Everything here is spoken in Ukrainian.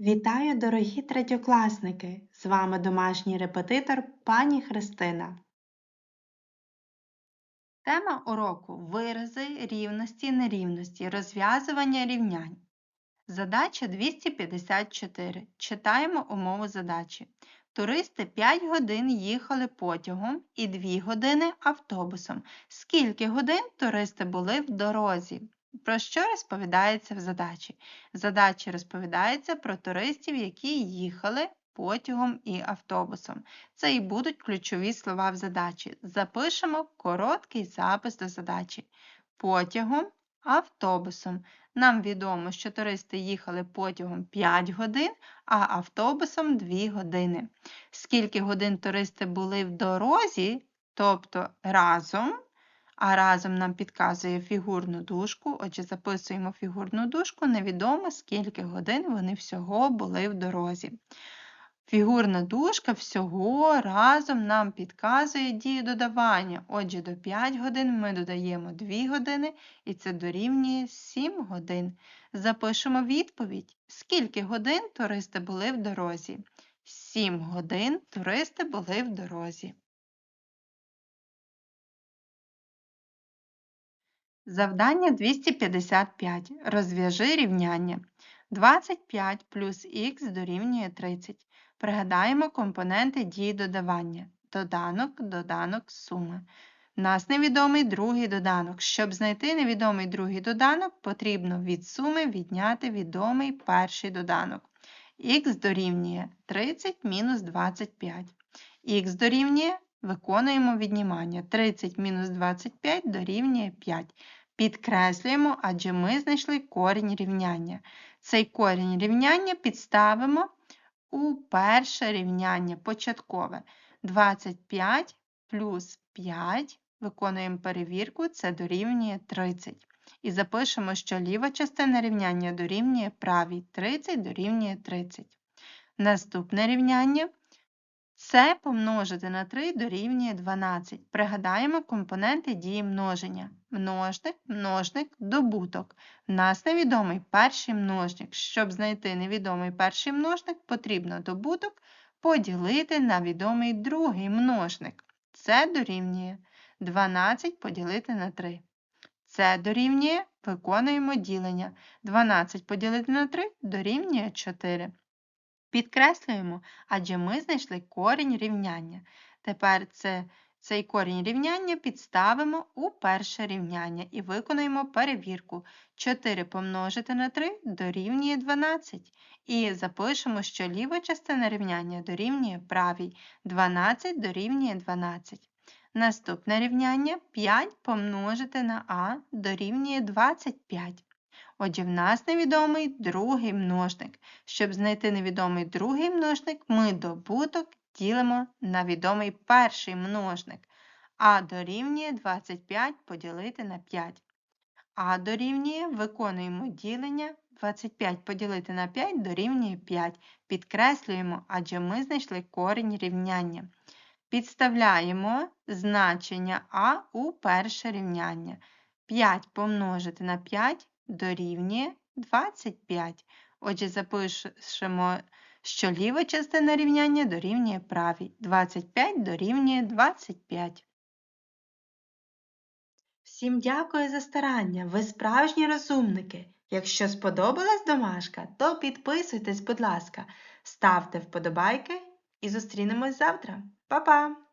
Вітаю, дорогі третьокласники! З вами домашній репетитор пані Христина. Тема уроку вирази рівності нерівності, розв'язування рівнянь. Задача 254. Читаємо умову задачі. Туристи 5 годин їхали потягом і 2 години автобусом. Скільки годин туристи були в дорозі? Про що розповідається в задачі? В задачі розповідається про туристів, які їхали потягом і автобусом. Це і будуть ключові слова в задачі. Запишемо короткий запис до задачі. Потягом, автобусом. Нам відомо, що туристи їхали потягом 5 годин, а автобусом 2 години. Скільки годин туристи були в дорозі, тобто разом, а разом нам підказує фігурну дужку, отже, записуємо фігурну дужку, невідомо, скільки годин вони всього були в дорозі. Фігурна дужка всього разом нам підказує дію додавання. Отже, до 5 годин ми додаємо 2 години, і це дорівнює 7 годин. Запишемо відповідь, скільки годин туристи були в дорозі. 7 годин туристи були в дорозі. Завдання 255. Розв'яжи рівняння. 25 плюс х дорівнює 30. Пригадаємо компоненти дії додавання. Доданок, доданок, сума. Нас невідомий другий доданок. Щоб знайти невідомий другий доданок, потрібно від суми відняти відомий перший доданок. Х дорівнює 30 мінус 25. Х дорівнює Виконуємо віднімання. 30 мінус 25 дорівнює 5. Підкреслюємо, адже ми знайшли корінь рівняння. Цей корінь рівняння підставимо у перше рівняння початкове. 25 плюс 5, виконуємо перевірку, це дорівнює 30. І запишемо, що ліва частина рівняння дорівнює правій. 30 дорівнює 30. Наступне рівняння це помножити на 3 дорівнює 12. Пригадаємо компоненти дії множення. Множник, множник, добуток. У нас невідомий перший множник. Щоб знайти невідомий перший множник, потрібно добуток поділити на відомий другий множник. Це дорівнює 12 поділити на 3. Це дорівнює, виконуємо ділення. 12 поділити на 3 дорівнює 4. Підкреслюємо, адже ми знайшли корінь рівняння. Тепер це, цей корінь рівняння підставимо у перше рівняння і виконаємо перевірку. 4 помножити на 3 дорівнює 12. І запишемо, що ліва частина рівняння дорівнює правій. 12 дорівнює 12. Наступне рівняння 5 помножити на а дорівнює 25. Отже, в нас невідомий другий множник. Щоб знайти невідомий другий множник, ми добуток ділимо на відомий перший множник. А дорівнює 25 поділити на 5. А дорівнює виконуємо ділення. 25 поділити на 5 дорівнює 5. Підкреслюємо, адже ми знайшли корінь рівняння. Підставляємо значення А у перше рівняння. 5 помножити на 5 дорівнює 25. Отже, запишемо, що ліва частина рівняння дорівнює правій. 25 дорівнює 25. Всім дякую за старання. Ви справжні розумники. Якщо сподобалась домашка, то підписуйтесь, будь ласка, ставте вподобайки і зустрінемось завтра. Па-па!